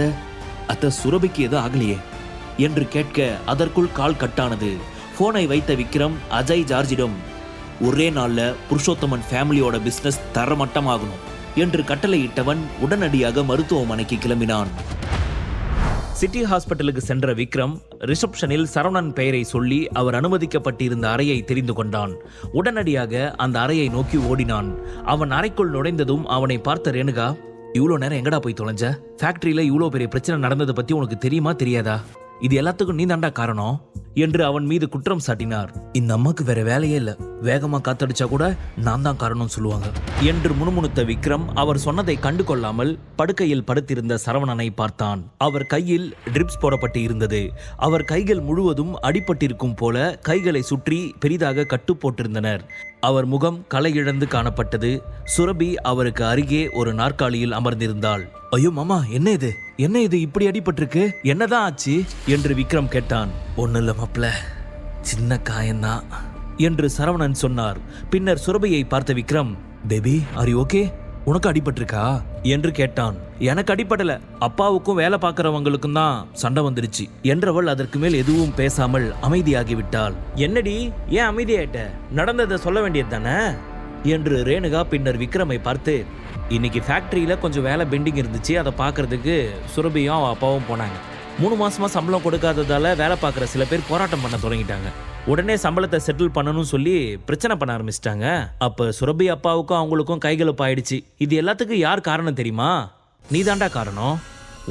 அத்தை அத்தை சுரபிக்கு ஏதோ ஆகலையே என்று கேட்க அதற்குள் கால் கட்டானது. போனை வைத்த விக்ரம் அஜய் ஜார்ஜிடம் ஒரே நாள்ல புருஷோத்தமன் ஃபேமிலியோட பிசினஸ் தரமட்டமாகணும் என்று கட்டளையிட்டவன் உடனடியாக மருத்துவமனைக்கு கிளம்பினான். சிட்டி ஹாஸ்பிட்டலுக்கு சென்ற விக்ரம் ரிசப்ஷனில் சரவணன் பெயரை சொல்லி அவர் அனுமதிக்கப்பட்டிருந்த அறையை தெரிந்து கொண்டான். உடனடியாக அந்த அறையை நோக்கி ஓடினான். அவன் அறைக்குள் நுழைந்ததும் அவனை பார்த்த ரேணுகா இவ்வளோ நேரம் எங்கடா போய் தொலைஞ்ச? ஃபேக்டரியில இவ்வளோ பெரிய பிரச்சனை நடந்ததை பத்தி உனக்கு தெரியுமா தெரியாதா? இது எல்லாத்துக்கும் நீ தாண்டா காரணம் என்று அவன் மீது குற்றம் சாட்டினார். இந்த அம்மாக்கு வேற வேலையே இல்ல. வேகமாக காத்தடிச்சா கூட நான் தான் காரணம் சொல்லுவாங்க. என்று முணுமுணுத்த விக்ரம் அவர் சொன்னதை கண்டு கொள்ளாமல் படுக்கையில் படுத்திருந்த சரவணனை பார்த்தான். அவர் கையில் ட்ரிப்ஸ் போடப்பட்டு இருந்தது. அவர் கைகள் முழுவதும் அடிபட்டிருக்கும் போல கைகளை சுற்றி பெரிதாக கட்டு போட்டிருந்தனர். அவர் முகம் கலையிழந்து காணப்பட்டது. சுரபி அவருக்கு அருகே ஒரு நாற்காலியில் அமர்ந்திருந்தாள். ஐயோ மாமா என்ன இது? என்ன இது? இப்படி அடிபட்டிருக்கு? என்னதான் ஆச்சு? என்று விக்ரம் கேட்டான். ஒன்னும் இல்ல மாப்ள சின்ன காயம்தான். என்று சரவணன் சொன்னார். பின்னர் சுரபியை பார்த்த விக்ரம் பேபி ஆர் ஓகே உனக்கு அடிபட்டிருக்கா? என்று கேட்டான். எனக்கு அடிப்படல அப்பாவுக்கும் வேலை பார்க்கறவங்களுக்கும் தான் சண்டை வந்துருச்சு. என்றவள் அதற்கு மேல் எதுவும் பேசாமல் அமைதியாகிவிட்டாள். என்னடி? ஏன் அமைதியாயிட்ட? நடந்ததை சொல்ல வேண்டியது தானே? என்று ரேணுகா பின்னர் விக்ரமை பார்த்து இன்னைக்கு ஃபேக்டரியில கொஞ்சம் வேலை பெண்டிங் இருந்துச்சு. அதை பார்க்கறதுக்கு சுரபியும் அப்பாவும் போனாங்க. மூணு மாசமா சம்பளம் கொடுக்காததால வேலை பார்க்குற சில பேர் போராட்டம் பண்ண தொடங்கிட்டாங்க. உடனே சம்பளத்தை செட்டில் பண்ணணும்னு சொல்லி பிரச்சனை பண்ண ஆரம்பிச்சிட்டாங்க. அப்ப சுரபி அப்பாவுக்கும் அவங்களுக்கும் கைகலப்பு ஆயிடுச்சு இது எல்லாத்துக்கும் யார் காரணம் தெரியுமா? நீதாண்டா காரணம்.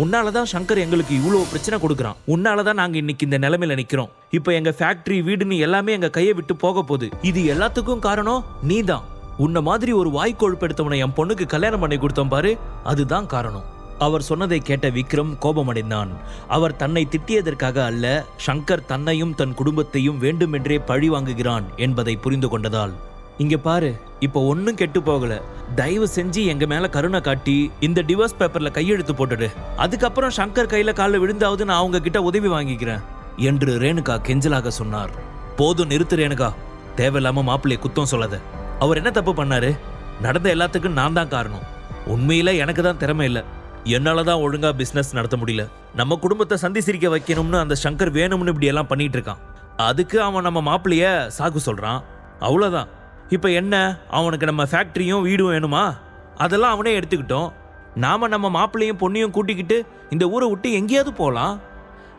உன்னால தான் சங்கர் எங்களுக்கு இவ்வளோ பிரச்சனை கொடுக்குறான். உன்னாலதான் நாங்கள் இன்னைக்கு இந்த நிலைமையில நிற்கிறோம் இப்போ எங்கள் ஃபேக்ட்ரி வீடுன்னு எல்லாமே எங்கள் கையை விட்டு போக போகுது. இது எல்லாத்துக்கும் காரணம் நீ தான் உன்ன மாதிரி ஒரு வாய்க்கொழுப்பெடுத்தவனை என் பொண்ணுக்கு கல்யாணம் பண்ணி கொடுத்தோம் பாரு அதுதான் காரணம். அவர் சொன்னதை கேட்ட விக்ரம் கோபமடைந்தான். அவர் தன்னை திட்டியதற்காக அல்ல சங்கர் தன்னையும் தன் குடும்பத்தையும் வேண்டுமென்றே பழி வாங்குகிறான் என்பதை புரிந்து கொண்டதால். இங்க பாரு இப்போ ஒன்னும் கெட்டு போகல. தயவு செஞ்சு எங்க மேல கருணை காட்டி இந்த டிவோர்ஸ் பேப்பர்ல கையெழுத்து போட்டுடு. அதுக்கப்புறம் சங்கர் கையில காலில் விழுந்தாவது நான் அவங்க கிட்ட உதவி வாங்கிக்கிறேன் என்று ரேணுகா கெஞ்சலாக சொன்னார். போதும் நிறுத்து ரேணுகா. தேவையில்லாம மாப்பிள்ளைய குத்தம் சொல்லாத. அவர் என்ன தப்பு பண்ணாரு? நடந்த எல்லாத்துக்கும் நான் தான் காரணம். உண்மையில எனக்கு தான் திறமை இல்லை. என்னால தான் ஒழுங்கா பிசினஸ் நடத்த முடியல. நம்ம குடும்பத்தை சந்தி சிரிக்க வைக்கணும்னு அந்த சங்கர் வேணும்னு இப்படி எல்லாம் பண்ணிட்டு இருக்கான். அதுக்கு அவன் நம்ம மாப்பிளைய சாக்கு சொல்றான். அவ்வளோதான் இப்போ என்ன? அவனுக்கு நம்ம ஃபேக்டரியும் வீடும் வேணுமா? அதெல்லாம் அவனே எடுத்துக்கிட்டோம். நாம நம்ம மாப்பிள்ளையும் பொண்ணையும் கூட்டிக்கிட்டு இந்த ஊரை விட்டு எங்கேயாவது போகலாம்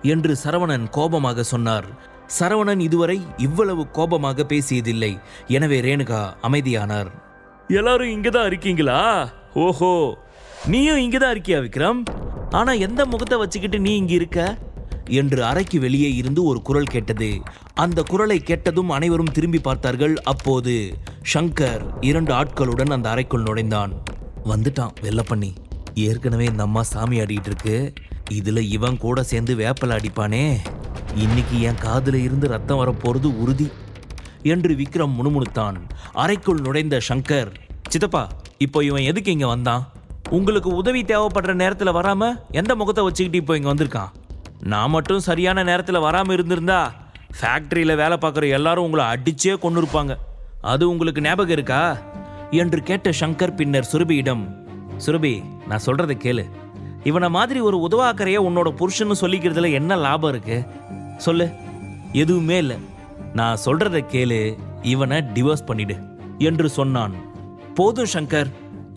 என்று சரவணன் கோபமாக சொன்னார். சரவணன் இதுவரை இவ்வளவு கோபமாக பேசியதில்லை. எனவே ரேணுகா அமைதியானார். எல்லாரும் இங்கே தான் இருக்கீங்களா? ஓஹோ. நீயும் இங்க தான் இருக்கியா விக்ரம்? ஆனா எந்த முகத்தை வச்சுக்கிட்டு நீ இங்க இருக்க? என்று அறைக்கு வெளியே இருந்து ஒரு குரல் கேட்டது. அந்த குரலை கேட்டதும் அனைவரும் திரும்பி பார்த்தார்கள். அப்போது ஷங்கர் இரண்டு ஆட்களுடன் அந்த அறைக்குள் நுழைந்தான். வந்துட்டான் வெள்ளப்பண்ணி ஏற்கனவே இந்த அம்மா சாமி ஆடிட்டு இருக்கு. இதுல இவன் கூட சேர்ந்து வேப்பல அடிப்பானே. இன்னைக்கு என் காதுல இருந்து ரத்தம் வரப்போறது உறுதி என்று விக்ரம் முணுமுணுத்தான். அறைக்குள் நுழைந்த ஷங்கர் சித்தப்பா இப்போ இவன் எதுக்கு இங்க வந்தான்? உங்களுக்கு உதவி தேவைப்படுற நேரத்தில் வராமல் எந்த முகத்தை வச்சுக்கிட்டு இப்போ இங்கே வந்திருக்கான்? நான் மட்டும் சரியான நேரத்தில் வராமல் இருந்திருந்தா ஃபேக்ட்ரியில் வேலை பார்க்குற எல்லாரும் உங்களை அடிச்சே கொண்டு இருப்பாங்க அது உங்களுக்கு ஞாபகம் இருக்கா? என்று கேட்ட சங்கர் பின்னர் சுரபியிடம் சுரபி நான் சொல்கிறத கேளு. இவனை மாதிரி ஒரு உதவாக்கரையை உன்னோட புருஷன்னு சொல்லிக்கிறதுல என்ன லாபம் இருக்கு? சொல்லு. எதுவுமே இல்லை. நான் சொல்றத கேளு. இவனை டிவோர்ஸ் பண்ணிடு. என்று சொன்னான். போதும் சங்கர்.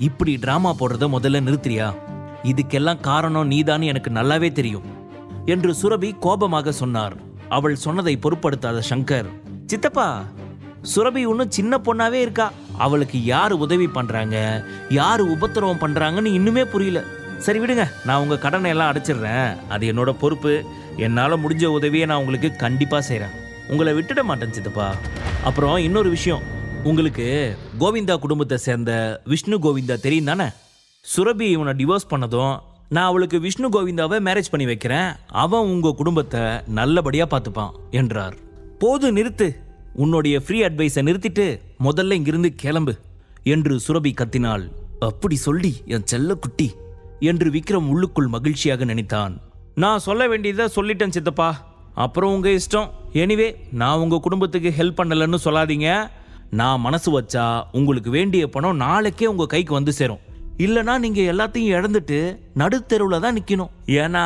இப்படி டிராமா போடுறத முதல்ல நிறுத்துறியா? இதுக்கெல்லாம் காரணம் நீதான் எனக்கு நல்லாவே தெரியும் என்று சுரபி கோபமாக சொன்னார். அவள் சொன்னதை பொருட்படுத்தாத சங்கர் சித்தப்பா சுரபி இன்னும் சின்ன பொண்ணாவே இருக்கா? அவளுக்கு யார் உதவி பண்றாங்க? யார் உபத்திரவம் பண்றாங்கன்னு இன்னுமே புரியல. சரி விடுங்க நான் உங்க கடனை எல்லாம் அடைச்சிடுறேன். அது என்னோட பொறுப்பு. என்னால் முடிஞ்ச உதவியை நான் உங்களுக்கு கண்டிப்பாக செய்கிறேன் உங்களை விட்டுட மாட்டேன் சித்தப்பா. அப்புறம் இன்னொரு விஷயம் உங்களுக்கு கோவிந்தா குடும்பத்தை சேர்ந்த விஷ்ணு கோவிந்தா தெரியும் தானே? சுரபி இவனை டிவோர்ஸ் பண்ணதும் நான் அவளுக்கு விஷ்ணு கோவிந்தாவை மேரேஜ் பண்ணி வைக்கிறேன். அவன் உங்க குடும்பத்தை நல்லபடியா பார்த்துப்பான் என்றார். போது நிறுத்து. உன்னுடைய ஃப்ரீ அட்வைஸை நிறுத்திட்டு முதல்ல இங்கிருந்து கிளம்பு என்று சுரபி கத்தினாள். அப்படி சொல்லி என் செல்ல குட்டி என்று விக்ரம் உள்ளுக்குள் மகிழ்ச்சியாக நினைத்தான். நான் சொல்ல வேண்டியதை சொல்லிட்டேன் சித்தப்பா. அப்புறம் உங்க இஷ்டம். எனிவே நான் உங்க குடும்பத்துக்கு ஹெல்ப் பண்ணலன்னு சொல்லாதீங்க. நான் மனசு வச்சா உங்களுக்கு வேண்டிய பணம் நாளைக்கே உங்க கைக்கு வந்து சேரும். இல்லனா நீங்க எல்லாத்தையும் இழந்துட்டு நடுத்தெருவில் தான் நிக்கணும். ஏன்னா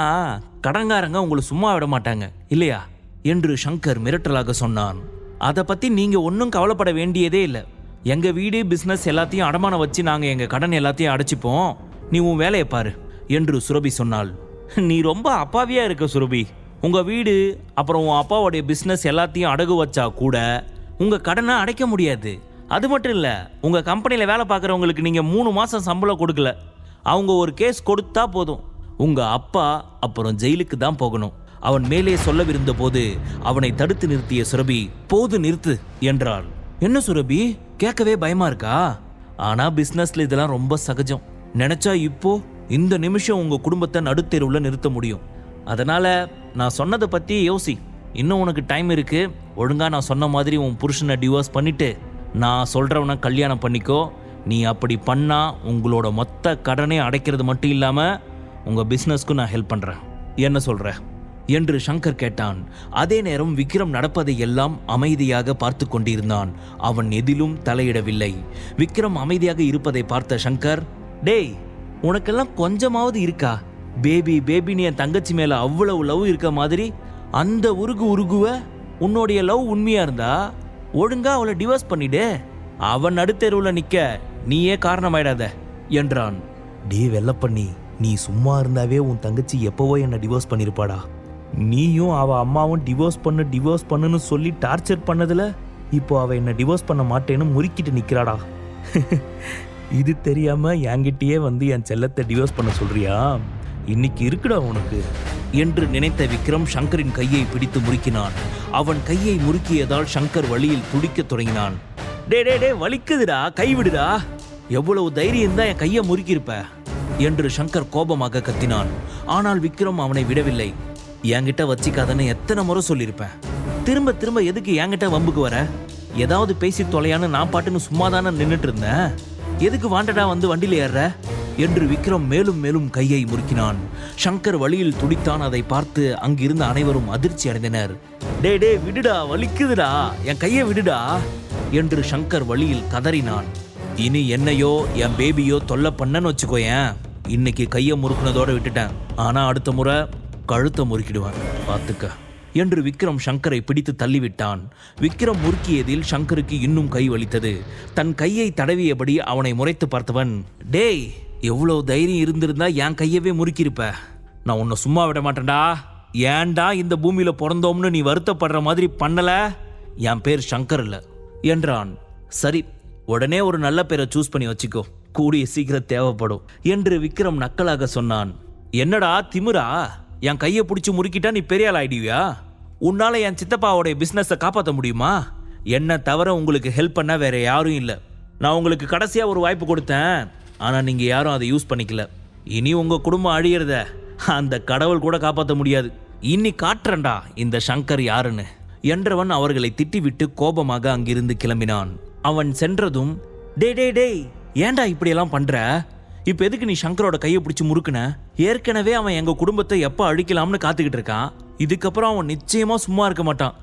கடங்காரங்க உங்களை சும்மா விட மாட்டாங்க. இல்லையா? என்று சங்கர் மிரட்டலாக சொன்னான். அதை பத்தி நீங்க ஒன்றும் கவலைப்பட வேண்டியதே இல்லை. எங்க வீடு பிசினஸ் எல்லாத்தையும் அடமானம் வச்சு நாங்க எங்க கடன் எல்லாத்தையும் அடைச்சிப்போம். நீ உன் வேலையை பாரு என்று சுரபி சொன்னாள். நீ ரொம்ப அப்பாவியா இருக்க சுரபி. உங்க வீடு அப்புறம் உன் அப்பாவுடைய பிசினஸ் எல்லாத்தையும் அடகு வச்சா கூட உங்கள் கடனை அடைக்க முடியாது. அது மட்டும் இல்லை உங்கள் கம்பெனியில் வேலை பார்க்குறவங்களுக்கு நீங்கள் மூணு மாதம் சம்பளம் கொடுக்கல. அவங்க ஒரு கேஸ் கொடுத்தா போதும். உங்கள் அப்பா அப்புறம் ஜெயிலுக்கு தான் போகணும். அவன் மேலே சொல்லவிருந்த போது அவனை தடுத்து நிறுத்திய சுரபி போது நிறுத்து என்றாள். என்ன சுரபி? கேட்கவே பயமா இருக்கா? ஆனா பிசினஸ்ல இதெல்லாம் ரொம்ப சகஜம். நினைச்சா இப்போ இந்த நிமிஷம் உங்க குடும்பத்தை நடுத்தெருவுல நிறுத்த முடியும். அதனால நான் சொன்னதை பத்தி யோசி. இன்னும் உனக்கு டைம் இருக்குது ஒழுங்காக நான் சொன்ன மாதிரி உன் புருஷனை டிவோர்ஸ் பண்ணிவிட்டு நான் சொல்கிறவனை கல்யாணம் பண்ணிக்கோ. நீ அப்படி பண்ணால் உங்களோட மொத்த கடனை அடைக்கிறது மட்டும் இல்லாமல் உங்கள் பிஸ்னஸ்க்கும் நான் ஹெல்ப் பண்ணுறேன் என்ன சொல்கிற என்று சங்கர் கேட்டான். அதே நேரம் விக்ரம் நடப்பதை எல்லாம் அமைதியாக பார்த்து கொண்டிருந்தான். அவன் எதிலும் தலையிடவில்லை. விக்ரம் அமைதியாக இருப்பதை பார்த்த சங்கர் டேய் உனக்கெல்லாம் கொஞ்சமாவது இருக்கா? பேபி பேபின்னு என் தங்கச்சி மேலே அவ்வளவு லவ் இருக்க மாதிரி அந்த உருகு உருகுவ உன்னுடைய லவ் உண்மையா இருந்தா ஒழுங்கா அவளை டிவோர்ஸ் பண்ணிடு. அவன் நடுத்தெருவில் நிக்க நீயே காரணமாயிடாத என்றான். டே வெள்ளப்பண்ணி நீ சும்மா இருந்தாவே உன் தங்கச்சி எப்பவோ என்னை டிவோர்ஸ் பண்ணிருப்பாடா. நீயும் அவ அம்மாவும் டிவோர்ஸ் பண்ணு டிவோர்ஸ் பண்ணுன்னு சொல்லி டார்ச்சர் பண்ணதுல இப்போ அவ என்ன டிவோர்ஸ் பண்ண மாட்டேன்னு முறுக்கிட்டு நிக்கிறாடா. இது தெரியாம என்கிட்டயே வந்து என் செல்லத்தை டிவோர்ஸ் பண்ண சொல்றியா? இன்னைக்கு இருக்குடா உனக்கு. என்று நினைத்த விக்ரம் சங்கரின் கையை பிடித்து முறுக்கினான். அவன் கையை முறுக்கியதால் சங்கர் வழியில் துடிக்கத் தொடங்கினான். டே டே டே வலிக்குதுடா கைவிடுடா எவ்வளவு தைரியம் தான் என் கையை முறுக்கியிருப்ப. என்று சங்கர் கோபமாக கத்தினான். ஆனால் விக்ரம் அவனை விடவில்லை. என்கிட்ட வச்சிக்காதன்னு எத்தனை முறை சொல்லியிருப்பேன். திரும்ப திரும்ப எதுக்கு என்கிட்ட வம்புக்கு வர? ஏதாவது பேசி தொலையான்னு நான் பாட்டுன்னு சும்மா தானே நின்றுட்டு இருந்தேன். எதுக்கு வாண்டடா வந்து வண்டியில் ஏறுற என்று விக்ரம் மேலும் மேலும் கையை முறுக்கினான். சங்கர் வழியில் துடித்தான் அதை பார்த்து அங்கிருந்த அனைவரும் அதிர்ச்சி அடைந்தனர். டே டே விடுடா வலிக்குதுடா. என் கையை விடுடா என்று சங்கர் வழியில் கதறினான். இனி என்னையோ என் பேபியோ தொல்லை பண்ணன்னு வச்சுக்கோயேன். இன்னைக்கு கையை முறுக்குனதோட விட்டுட்டேன். ஆனா அடுத்த முறை கழுத்தை முறுக்கிடுவேன். பார்த்துக்க என்று விக்ரம் சங்கரை பிடித்து தள்ளிவிட்டான். விக்ரம் முறுக்கியதில் சங்கருக்கு இன்னும் கை வலித்தது. தன் கையை தடவியபடி அவனை முறைத்து பார்த்தவன் டேய் எவ்வளோ தைரியம் இருந்திருந்தா என் கையவே முறுக்கியிருப்ப. நான் உன்னை சும்மா விட மாட்டேன்டா. ஏன்டா இந்த பூமியில பிறந்தோம்னு நீ வருத்தப்படுற மாதிரி பண்ணல? என் பேர் சங்கர் இல்ல என்றான். சரி உடனே ஒரு நல்ல பேரை சூஸ் பண்ணி வச்சுக்கோ. கூடிய சீக்கிரம் தேவைப்படும் என்று விக்ரம் நக்கலாக சொன்னான். என்னடா திமிரா? என் கையை பிடிச்சி முறுக்கிட்டா நீ பெரிய ஆள் ஆயிடுவியா? உன்னால என் சித்தப்பாவோடைய பிசினஸை காப்பாற்ற முடியுமா? என்ன தவிர உங்களுக்கு ஹெல்ப் பண்ண வேற யாரும் இல்லை. நான் உங்களுக்கு கடைசியா ஒரு வாய்ப்பு கொடுத்தேன். ஆனால் நீங்கள் யாரும் அதை யூஸ் பண்ணிக்கல. இனி உங்கள் குடும்பம் அழியிறத அந்த கடவுள் கூட காப்பாற்ற முடியாது. இனி காட்டுறண்டா இந்த சங்கர் யாருன்னு. என்றவன் அவர்களை திட்டிவிட்டு கோபமாக அங்கிருந்து கிளம்பினான். அவன் சென்றதும் டே டே டேய் ஏன்டா இப்படியெல்லாம் பண்ணுற இப்போ எதுக்கு நீ சங்கரோட கையை பிடிச்சி முறுக்குன? ஏற்கனவே அவன் எங்கள் குடும்பத்தை எப்போ அழிக்கலாம்னு காத்துக்கிட்டு இருக்கான். இதுக்கப்புறம் அவன் நிச்சயமாக சும்மா இருக்க மாட்டான்.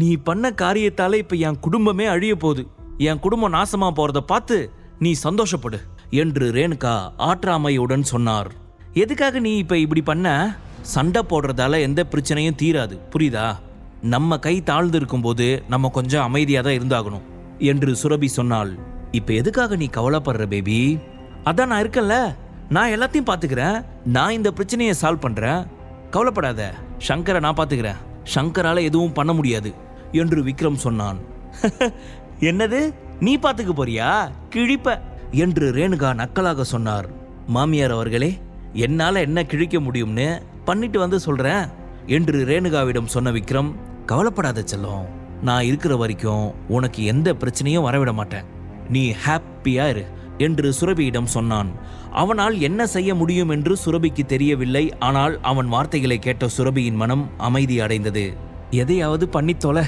நீ பண்ண காரியத்தால் இப்போ என் குடும்பமே அழிய போகுது. என் குடும்பம் நாசமாக போகிறத பார்த்து நீ சந்தோஷப்படு. என்று ரேணுகா ஆற்றாமையுடன் சொன்னார். எதுக்காக நீ இப்ப இப்படி பண்ண? சண்டை போடுறதால எந்த பிரச்சனையும் தீராது புரியுதா? நம்ம கை தாழ்ந்து இருக்கும்போது நம்ம கொஞ்சம் அமைதியாக தான் இருந்தாகணும் என்று சுரபி சொன்னாள். இப்ப எதுக்காக நீ கவலைப்படுற பேபி? அதான் நான் இருக்கேன்ல. நான் எல்லாத்தையும் பார்த்துக்கிறேன் நான் இந்த பிரச்சனையை சால்வ் பண்றேன். கவலைப்படாத. சங்கரை நான் பார்த்துக்கிறேன் சங்கரால எதுவும் பண்ண முடியாது என்று விக்ரம் சொன்னான். என்னது? நீ பார்த்துக்க போறியா? கிழிப்ப. என்று ரேணுகா நக்கலாக சொன்னார். மாமியார் அவர்களே என்னால என்ன கிழிக்க முடியும்னு பண்ணிட்டு வந்து சொல்றேன் என்று ரேணுகாவிடம் சொன்ன விக்ரம் கவலைப்படாத செல்லம் நான் இருக்கிற வரைக்கும் உனக்கு எந்த பிரச்சனையும் வரவிட மாட்டேன். நீ ஹாப்பியா இரு என்று சுரபியிடம் சொன்னான். அவனால் என்ன செய்ய முடியும் என்று சுரபிக்கு தெரியவில்லை. ஆனால் அவன் வார்த்தைகளை கேட்ட சுரபியின் மனம் அமைதி அடைந்தது. எதையாவது பண்ணித்தொலை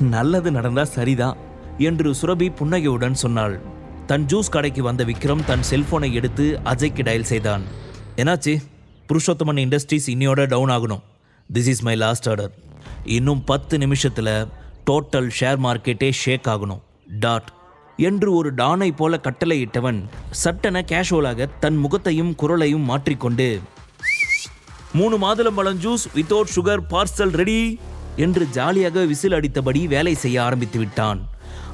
நல்லது நடந்தா சரிதான் என்று சுரபி புன்னகையுடன் சொன்னாள். தன் ஜூஸ் கடைக்கு வந்த விக்ரம் தன் செல்போனை எடுத்து அஜய்க்கு டயல் செய்தான். என்னாச்சு? புருஷோத்தமன் இண்டஸ்ட்ரீஸ் இன்னையோட டவுன் ஆகணும். This is my last order இன்னும் பத்து நிமிஷத்தில் டோட்டல் ஷேர் மார்க்கெட்டே ஷேக் ஆகணும். டாட் என்று ஒரு டானை போல கட்டளையிட்டவன் சட்டென கேஷுவலாக தன் முகத்தையும் குரலையும் மாற்றிக்கொண்டு மூணு மாதுளம்பழம் juice without sugar parcel ready என்று ஜாலியாக விசில் அடித்தபடி வேலை செய்ய ஆரம்பித்து விட்டான்.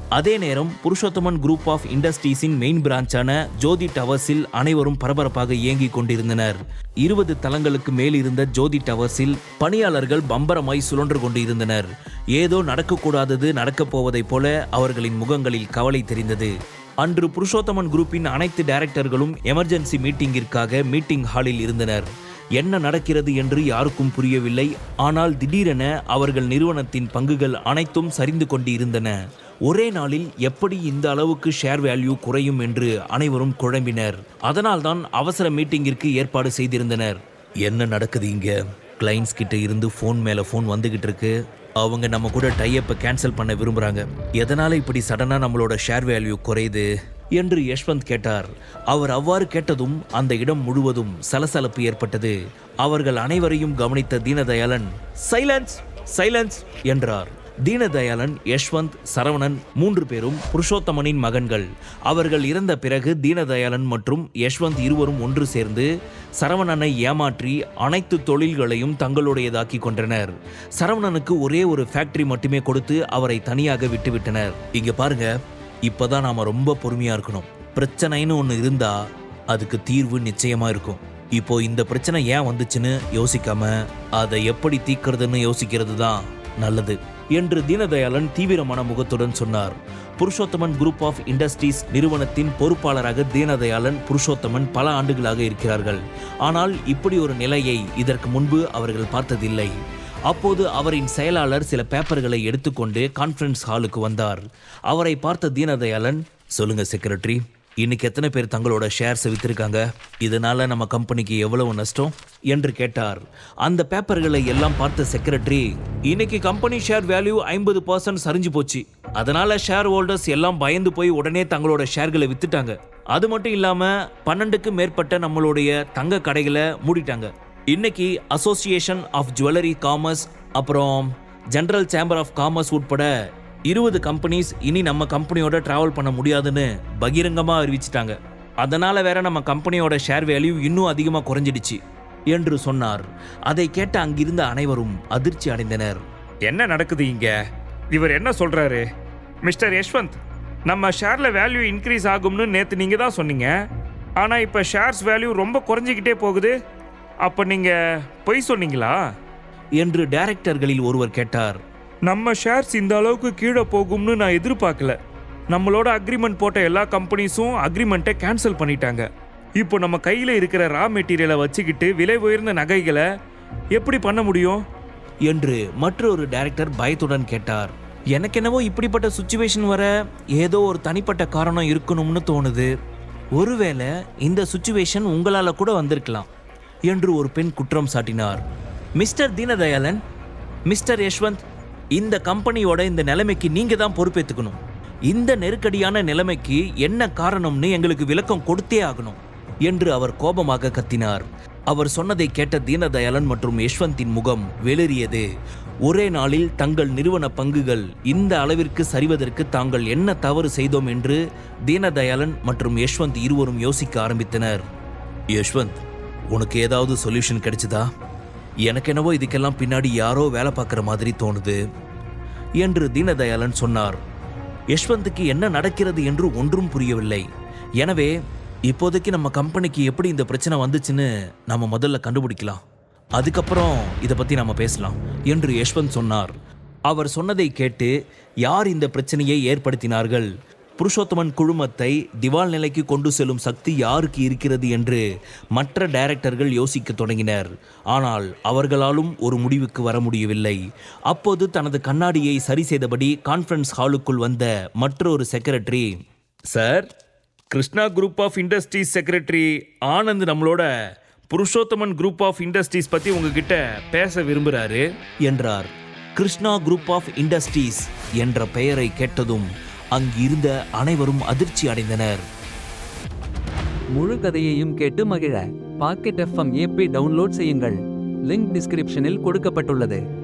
அதே நேரம் புருஷோத்தமன் குரூப் ஆஃப் இண்டஸ்ட்ரீஸின் மெயின் பிரான்ச்சான ஜோதி டவர்ஸில் அனைவரும் பரபரப்பாக இயங்கிக் கொண்டிருந்தனர். இருபது தளங்களுக்கு மேல் இருந்த ஜோதி டவர்ஸில் பணியாளர்கள் பம்பரமாய் சுழன்று கொண்டிருந்தனர். ஏதோ நடக்கக்கூடாதது நடக்கப் போவதைப் போல அவர்களின் முகங்களில் கவலை தெரிந்தது. அன்று புருஷோத்தமன் குரூப்பின் அனைத்து டைரக்டர்களும் எமர்ஜென்சி மீட்டிங்கிற்காக மீட்டிங் ஹாலில் இருந்தனர். என்ன நடக்கிறது என்று யாருக்கும் புரியவில்லை. ஆனால் திடீரென அவர்கள் நிறுவனத்தின் பங்குகள் அனைத்தும் சரிந்து கொண்டு இருந்தன ஒரே நாளில் எப்படி இந்த அளவுக்கு ஷேர் வேல்யூ குறையும் என்று அனைவரும் குழம்பினர். அதனால்தான் அவசர மீட்டிங்கிற்கு ஏற்பாடு செய்திருந்தனர். என்ன நடக்குது இங்க? கிளைண்ட்ஸ் கிட்ட இருந்து ஃபோன் மேல ஃபோன் வந்துகிட்டு இருக்கு. அவங்க நம்ம கூட டைஅப்பை கேன்சல் பண்ண விரும்புறாங்க. எதனால இப்படி சடனா நம்மளோட ஷேர் வேல்யூ குறையுது? என்று யஷ்வந்த் கேட்டார். அவர் அவ்வாறு கேட்டதும் அந்த இடம் முழுவதும் சலசலப்பு ஏற்பட்டது. அவர்கள் அனைவரையும் கவனித்த தீனதயாளன் சைலன்ஸ் சைலன்ஸ் என்றார். தீனதயாளன் யஷ்வந்த் சரவணன் மூன்று பேரும் புருஷோத்தமனின் மகன்கள். அவர்கள் இறந்த பிறகு தீனதயாளன் மற்றும் யஷ்வந்த் இருவரும் ஒன்று சேர்ந்து சரவணனை ஏமாற்றி அனைத்து தொழில்களையும் தங்களுடையதாக்கி கொண்டனர். சரவணனுக்கு ஒரே ஒரு ஃபேக்டரி மட்டுமே கொடுத்து அவரை தனியாக விட்டுவிட்டனர். இங்க பாருங்க இப்பதான் நாம ரொம்ப பொறுமையா இருக்கணும். பிரச்சனைன்னு ஒன்று இருந்தா அதுக்கு தீர்வு நிச்சயமா இருக்கும். இப்போ இந்த பிரச்சனை ஏன் வந்துச்சுன்னு யோசிக்காம அதை எப்படி தீக்கிறதுன்னு யோசிக்கிறது தான் நல்லது என்று தீனதயாளன் தீவிரமான முகத்துடன் சொன்னார். புருஷோத்தமன் குரூப் ஆஃப் இண்டஸ்ட்ரீஸ் நிறுவனத்தின் பொறுப்பாளராக தீனதயாளன் புருஷோத்தமன் பல ஆண்டுகளாக இருக்கிறார்கள். ஆனால் இப்படி ஒரு நிலையை இதற்கு முன்பு அவர்கள் பார்த்ததில்லை. அப்போது அவரின் செயலாளர் சில பேப்பர்களை எடுத்துக்கொண்டு கான்ஃபரன்ஸ் ஹாலுக்கு வந்தார். அவரை பார்த்த தீனதயாளன் சொல்லுங்க செக்ரட்டரி இன்னைக்கு எத்தனை பேர் தங்களோட ஷேர்ஸை வித்திருக்காங்க? இதனால நம்ம கம்பெனிக்கு எவ்வளவு நஷ்டம்? என்று கேட்டார். அந்த பேப்பர்களை எல்லாம் பார்த்த செக்ரட்டரி இன்னைக்கு கம்பெனி ஷேர் வேல்யூ ஐம்பது பர்சன்ட் சரிஞ்சு போச்சு. அதனால ஷேர் ஹோல்டர்ஸ் எல்லாம் பயந்து போய் உடனே தங்களோட ஷேர்களை வித்துட்டாங்க. அது மட்டும் இல்லாம பன்னெண்டுக்கு மேற்பட்ட நம்மளுடைய தங்க கடைகளை மூடிட்டாங்க. இன்னைக்கு அசோசியேஷன் ஆஃப் ஜுவல்லரி காமர்ஸ் அப்புறம் ஜெனரல் சேம்பர் ஆஃப் காமர்ஸ் உட்பட இருபது கம்பெனிஸ் இனி நம்ம கம்பெனியோட டிராவல் பண்ண முடியாதுன்னு பகிரங்கமா அறிவிச்சிட்டாங்க. அதனால வேற நம்ம கம்பெனியோட ஷேர் வேல்யூ இன்னும் அதிகமாக குறைஞ்சிடுச்சு என்று சொன்னார். அதை கேட்ட அங்கிருந்த அனைவரும் அதிர்ச்சி அடைந்தனர். என்ன நடக்குது இங்க? இவர் என்ன சொல்றாரு? மிஸ்டர் யஷ்வந்த் நம்ம ஷேர்ல வேல்யூ இன்க்ரீஸ் ஆகும்னு நேத்து நீங்க தான் சொன்னீங்க. ஆனா இப்ப ஷேர்ஸ் வேல்யூ ரொம்ப குறைஞ்சிக்கிட்டே போகுது. அப்ப நீங்க பொய் சொன்னீங்களா? என்று டைரக்டர்களில் ஒருவர் கேட்டார். நம்ம ஷேர்ஸ் இந்த அளவுக்கு கீழே போகும்னு நான் எதிர்பார்க்கல. நம்மளோட அக்ரிமெண்ட் போட்ட எல்லா கம்பெனிஸும் அக்ரிமெண்ட்டை கேன்சல் பண்ணிட்டாங்க. இப்போ நம்ம கையில் இருக்கிற ரா மெட்டீரியலை வச்சுக்கிட்டு விலை உயர்ந்த நகைகளை எப்படி பண்ண முடியும்? என்று மற்றொரு டைரக்டர் பயத்துடன் கேட்டார். எனக்கு என்னவோ இப்படிப்பட்ட சுச்சுவேஷன் வர ஏதோ ஒரு தனிப்பட்ட காரணம் இருக்கணும்னு தோணுது. ஒருவேளை இந்த சுச்சுவேஷன் உங்களால் கூட வந்திருக்கலாம் என்று ஒரு பெண் குற்றம் சாட்டினார். மிஸ்டர் தீனதயாளன் மிஸ்டர் யஷ்வந்த் இந்த கம்பெனியோட இந்த நிலைமைக்கு நீங்க தான் பொறுப்பேற்றுக்கணும் இந்த நெருக்கடியான நிலைமைக்கு என்ன காரணம்னு எங்களுக்கு விளக்கம் கொடுத்தே ஆகணும் என்று அவர் கோபமாக கத்தினார். அவர் சொன்னதை கேட்ட தீனதயாளன் மற்றும் யஷ்வந்தின் முகம் வெளிரியது ஒரே நாளில் தங்கள் நிறுவன பங்குகள் இந்த அளவிற்கு சரிவதற்கு தாங்கள் என்ன தவறு செய்தோம் என்று தீனதயாளன் மற்றும் யஷ்வந்த் இருவரும் யோசிக்க ஆரம்பித்தனர். யஷ்வந்த் உனக்கு ஏதாவது சொல்யூஷன் கிடைச்சதா? எனக்கு என்னவோ இதுக்கெல்லாம் பின்னாடி யாரோ வேலை பார்க்குற மாதிரி தோணுது என்று தீனதயாளன் சொன்னார். யஷ்வந்துக்கு என்ன நடக்கிறது என்று ஒன்றும் புரியவில்லை. எனவே இப்போதைக்கு நம்ம கம்பெனிக்கு எப்படி இந்த பிரச்சனை வந்துச்சுன்னு நம்ம முதல்ல கண்டுபிடிக்கலாம். அதுக்கப்புறம் இதை பற்றி நம்ம பேசலாம் என்று யஷ்வந்த் சொன்னார். அவர் சொன்னதை கேட்டு யார் இந்த பிரச்சனையை ஏற்படுத்தினார்கள்? புருஷோத்தமன் குழுமத்தை திவால் நிலைக்கு கொண்டு செல்லும் சக்தி யாருக்கு இருக்கிறது என்று மற்ற டைரக்டர்கள் யோசிக்க தொடங்கினர். ஆனால் அவர்களாலும் ஒரு முடிவுக்கு வர முடியவில்லை. அப்போது தனது கண்ணாடியை சரி செய்தபடி கான்ஃபரன்ஸ் ஹாலுக்குள் வந்த மற்றொரு secretary sir Krishna group of industries secretary Anand நம்மளோட புருஷோத்தமன் குரூப் ஆஃப் இண்டஸ்ட்ரீஸ் பற்றி உங்ககிட்ட பேச விரும்புகிறாரு என்றார். கிருஷ்ணா குரூப் ஆஃப் இண்டஸ்ட்ரீஸ் என்ற பெயரை கேட்டதும் அங்கிருந்த அனைவரும் அதிர்ச்சி அடைந்தனர். முழு கதையையும் கேட்டு மகிழ. பாக்கெட் எஃப்எம் ஏபி டவுன்லோட் செய்யுங்கள். லிங்க் டிஸ்கிரிப்ஷனில் கொடுக்கப்பட்டுள்ளது.